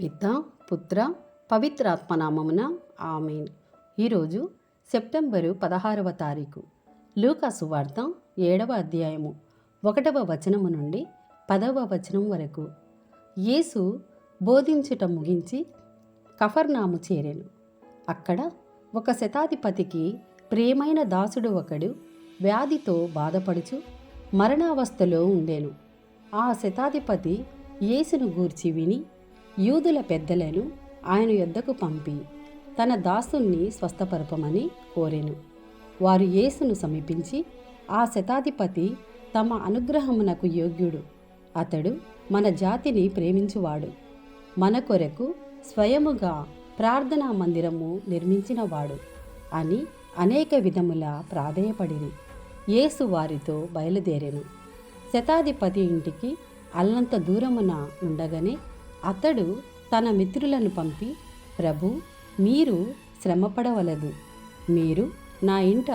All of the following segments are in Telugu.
పిత పుత్ర పవిత్రాత్మనామమున ఆమెన్. ఈరోజు సెప్టెంబరు పదహారవ తారీఖు. లూకాసు వార్త ఏడవ అధ్యాయము. ఒకటవ వచనము నుండి పదవ వచనం వరకు. యేసు బోధించుట ముగించి కఫర్నాము చేరాను. అక్కడ ఒక శతాధిపతికి ప్రియమైన దాసుడు ఒకడు వ్యాధితో బాధపడుచు మరణావస్థలో ఉండేను. ఆ శతాధిపతి యేసును గూర్చి విని యూదుల పెద్దలను ఆయన యొద్దకు పంపి తన దాసుణ్ణి స్వస్థపరపమని కోరెను. వారు యేసును సమీపించి ఆ శతాధిపతి తమ అనుగ్రహమునకు యోగ్యుడు. అతడు మన జాతిని ప్రేమించువాడు. మన కొరకు స్వయముగా ప్రార్థనా మందిరము నిర్మించినవాడు అని అనేక విధముల ప్రాధేయపడిరి. యేసు వారితో బయలుదేరెను. శతాధిపతి ఇంటికి అల్లంత దూరమున ఉండగానే అతడు తన మిత్రులను పంపి ప్రభు మీరు శ్రమపడవలదు. మీరు నా ఇంట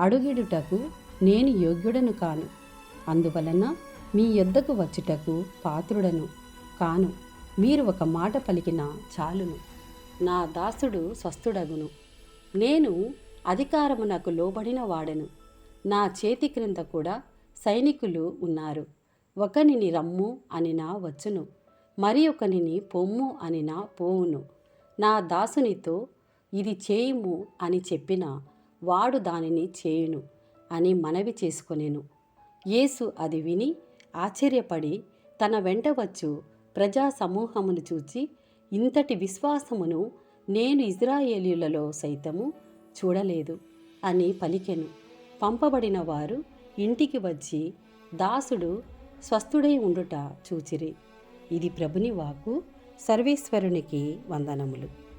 అడుగిడుటకు నేను యోగ్యుడను కాను. అందువలన మీ యొద్దకు వచ్చుటకు పాత్రుడను కాను. మీరు ఒక మాట పలికిన చాలును. నా దాసుడు స్వస్థుడగును. నేను అధికారమునకు లోబడిన వాడను. నా చేతి క్రింద కూడా సైనికులు ఉన్నారు. ఒకనిని రమ్ము అనినా వచ్చును. మరి ఒకనిని పొమ్ము అనినా పోవును. నా దాసునితో ఇది చేయుము అని చెప్పిన వాడు దానిని చేయును అని మనవి చేసుకొనెను. యేసు అది విని ఆశ్చర్యపడి తన వెంట వచ్చు ప్రజా సమూహమును చూచి ఇంతటి విశ్వాసమును నేను ఇజ్రాయేలీలలో సైతము చూడలేదు అని పలికెను. పంపబడిన వారు ఇంటికి వచ్చి దాసుడు స్వస్థుడై ఉండుట చూచిరి. ఇది ప్రభుని వాకు సర్వేశ్వరునికి వందనములు.